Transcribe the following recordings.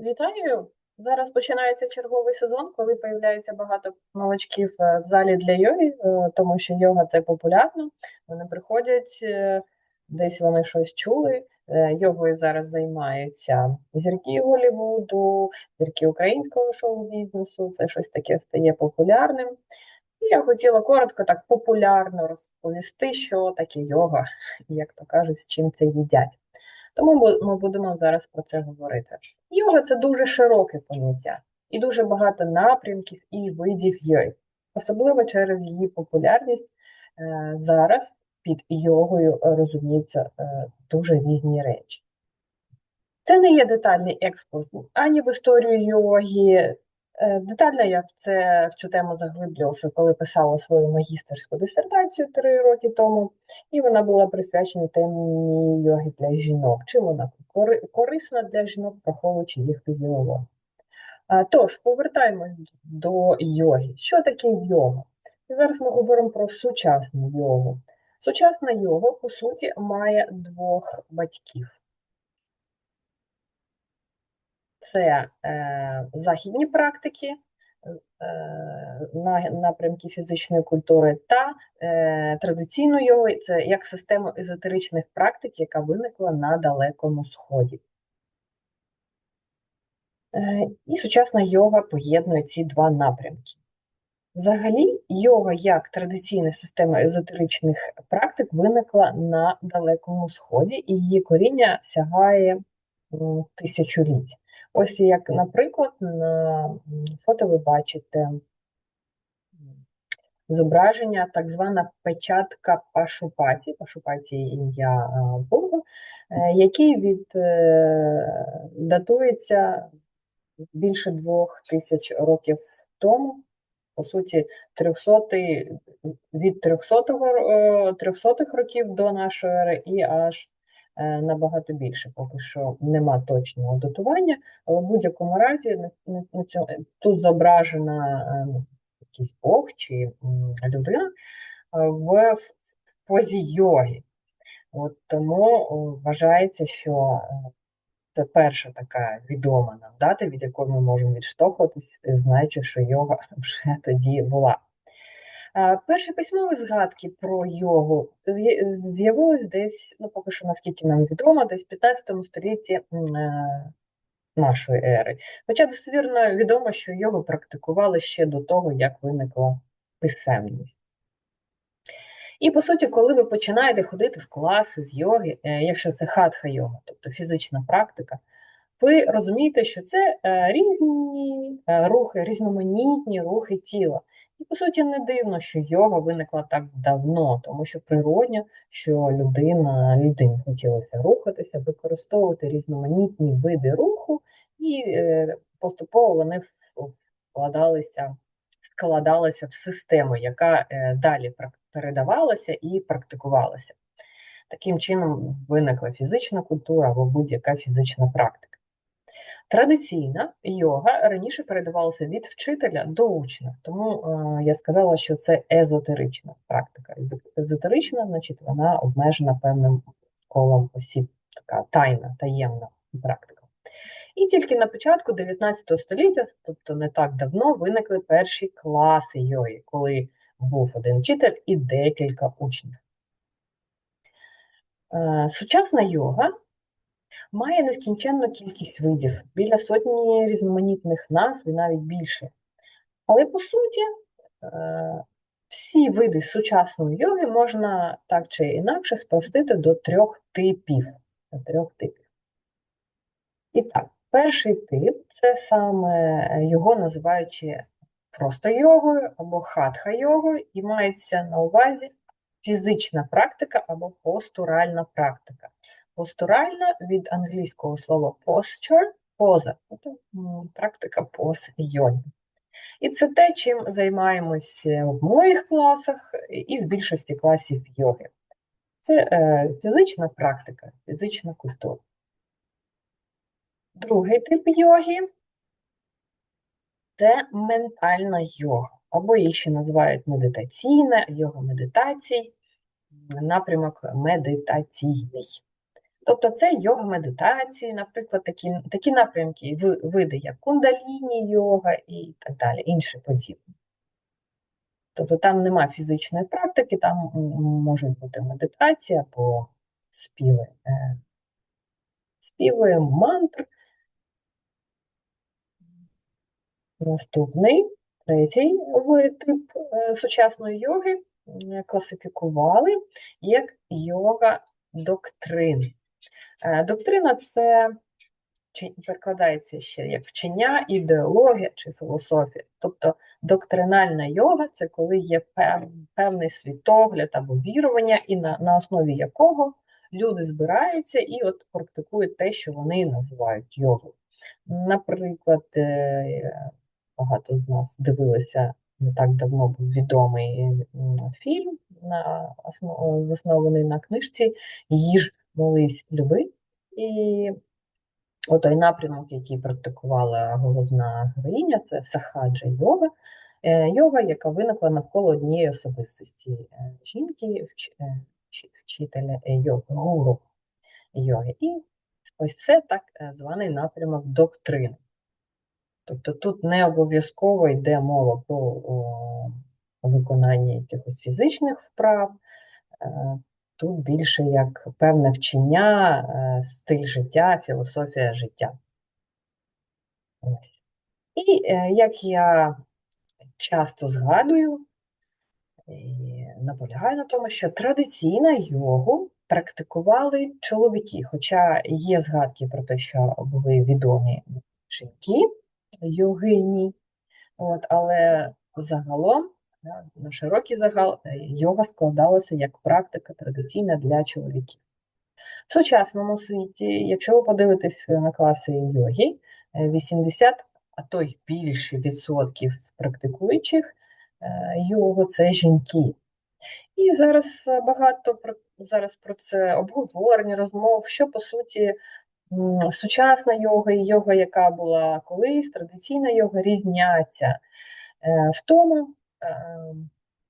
Вітаю! Зараз починається черговий сезон, коли появляється багато новачків е, в залі для йоги, е, тому що йога це популярно. Вони приходять, е, десь вони щось чули. Йогою зараз займаються зірки Голлівуду, зірки українського шоу-бізнесу. Це щось таке стає популярним. І я хотіла коротко, так популярно розповісти, що таке йога, як то кажуть, з чим це їдять. Тому ми будемо зараз про це говорити. Йога це дуже широке поняття і дуже багато напрямків і видів йоги. Особливо через її популярність е, зараз під йогою розуміються е, дуже різні речі. Це не є детальний екскурс ані в історію йоги, детально я в це в цю тему заглиблювалася, коли писала свою магістерську дисертацію три роки тому, і вона була присвячена темі йоги для жінок. Чим вона корисна для жінок, враховуючи їх фізіологію. Тож, повертаємось до йоги. Що таке йога? І зараз ми говоримо про сучасну йогу. Сучасна йога, по суті, має двох батьків. Це е, західні практики, е, напрямки фізичної культури та е, традиційну йогу це як система езотеричних практик, яка виникла на Далекому Сході. Е, і сучасна йога поєднує ці два напрямки. Взагалі, йога як традиційна система езотеричних практик виникла на Далекому Сході, і її коріння сягає тисячоліть. Ось як, наприклад, на фото ви бачите зображення, так звана печатка Пашупаті, Пашупаті ім'я Бога, е, який від, е, датується більше двох тисяч років тому. По суті, 300, від 300 300 е, років до нашої ери і аж набагато більше, поки що нема точного датування, але в будь-якому разі на цьому, тут зображена е, якийсь Бог чи людина е, в позі йоги. От Тому вважається, що це перша така відома нам дата, від якої ми можемо відштовхуватись, знаючи, що йога вже тоді була. Перші письмові згадки про йогу з'явились десь, ну поки що, наскільки нам відомо, десь в 15 столітті е, нашої ери. Хоча достовірно відомо, що йогу практикували ще до того, як виникла писемність. І, по суті, коли ви починаєте ходити в класи з йоги, е, якщо це хатха йога, тобто фізична практика, ви розумієте, що це е, різні рухи, різноманітні рухи тіла. По суті, не дивно, що йога виникла так давно, тому що природньо, що людина, людині хотілося рухатися, використовувати різноманітні види руху, і е, поступово вони вкладалися, складалися в систему, яка е, далі передавалася і практикувалася. Таким чином виникла фізична культура або будь-яка фізична практика. Традиційна йога раніше передавалася від вчителя до учня, тому е, я сказала, що це езотерична практика. Езотерична, значить, вона обмежена певним колом осіб, така тайна, таємна практика. І тільки на початку 19 століття, тобто не так давно, виникли перші класи йоги, коли був один вчитель і декілька учнів. Е, сучасна йога Має нескінченну кількість видів, біля сотні різноманітних назв і навіть більше. Але по суті, е, всі види сучасної йоги можна так чи інакше спростити до трьох типів. До трьох типів. І так, перший тип це саме його називаючи просто йогою або хатха-йогою, і мається на увазі фізична практика або постуральна практика. Постуральна від англійського слова posture поза, тобто практика поз йоги. І це те, чим займаємося в моїх класах і в більшості класів йоги. Це е, фізична практика, фізична культура. Другий тип йоги це ментальна йога, або її ще називають медитаційна, йога медитацій, напрямок медитаційний. Тобто це йога медитації, наприклад, такі, такі напрямки, види, як кундаліні йога і так далі, інші подібні. Тобто там нема фізичної практики, там можуть бути медитація або співи, е, співи мантр. Наступний, третій тип е, сучасної йоги класифікували як йога доктрин. Е, Доктрина це перекладається ще як вчення, ідеологія чи філософія. Тобто доктринальна йога це коли є пев- певний світогляд або вірування, і на, на основі якого люди збираються і от практикують те, що вони називають йогою. Наприклад, е, багато з нас дивилися не так давно був відомий фільм, на заснований на книжці Їж, молись, люби. І отой напрямок, який практикувала головна героїня, це сахаджа йога. Е, Йога, яка виникла навколо однієї особистості е, жінки, е, вчителя йоги, гуру йоги. І ось це так званий напрямок доктрини. Тобто тут не обов'язково йде мова про виконання якихось фізичних вправ, тут більше як певне вчення, е, стиль життя, філософія життя. Ось. І е, як я часто згадую наполягаю на тому, що традиційно йогу практикували чоловіки, хоча є згадки про те, що були відомі жінки, йогині, от, але загалом, на широкий загал, е, йога складалася як практика традиційна для чоловіків. В сучасному світі, якщо ви подивитесь на класи йоги, е, 80, а то й більше відсотків практикуючих е, йогу це жінки. І зараз е, багато про, зараз про це обговорень, розмов, що по суті сучасна йога і йога, яка була колись, традиційна йога, різняться е, в тому, е,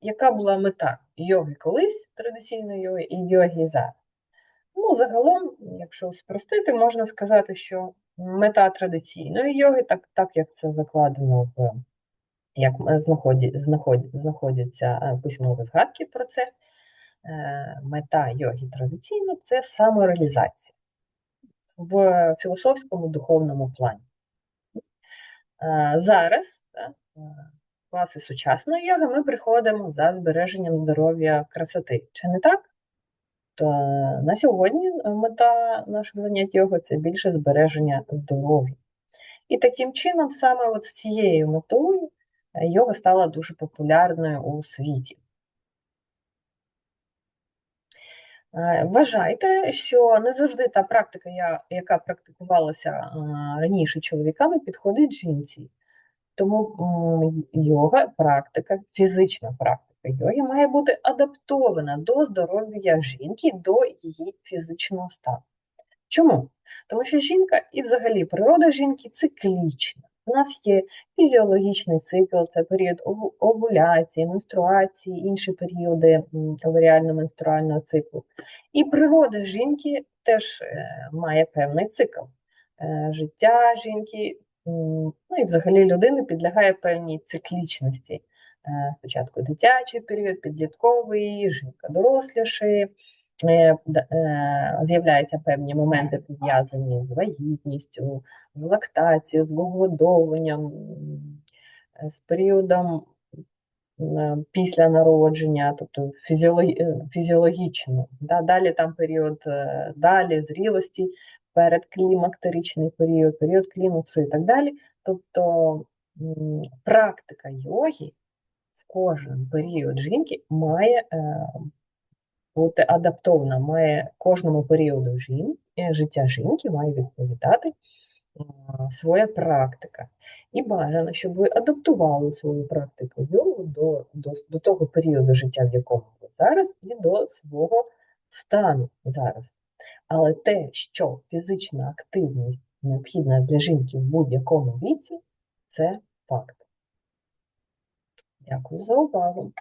яка була мета йоги колись, традиційної йоги, і йоги зараз. Ну, загалом, якщо спростити, можна сказати, що мета традиційної йоги, так, так як це закладено в як е, знаході, знаході, знаходяться е, письмові згадки про це, е, мета йоги традиційно це самореалізація в філософському духовному плані. Е, Зараз е, класи сучасної йоги ми приходимо за збереженням здоров'я красоти. Чи не так? То на сьогодні мета наших занять його це більше збереження здоров'я. І таким чином, саме от з цією метою е, йога стала дуже популярною у світі. Е, Вважайте, що не завжди та практика, яка практикувалася е, раніше чоловіками, підходить жінці. Тому йога, практика, фізична практика йоги має бути адаптована до здоров'я жінки, до її фізичного стану. Чому? Тому що жінка і взагалі природа жінки циклічна. У нас є фізіологічний цикл, це період овуляції, менструації, інші періоди оваріально-менструального циклу. І природа жінки теж е, має певний цикл. Е, Життя жінки, ну і взагалі людини підлягає певній циклічності. Е, Спочатку дитячий період, підлітковий, жінка дорослішає, е, е, з'являються певні моменти пов'язані з вагітністю, з лактацією, з вигодовуванням, е, з періодом після народження, тобто фізіологічно. Далі там період далі, зрілості, передклімактеричний період, період клімаксу і так далі. Тобто практика йоги в кожен період жінки має е, бути адаптована, має кожному періоду жін, е, життя жінки має відповідати е, своя практика. І бажано, щоб ви адаптували свою практику йогу до, до, до того періоду життя, в якому ви зараз, і до свого стану зараз. Але те, що фізична активність необхідна для жінки в будь-якому віці, це факт. Дякую за увагу.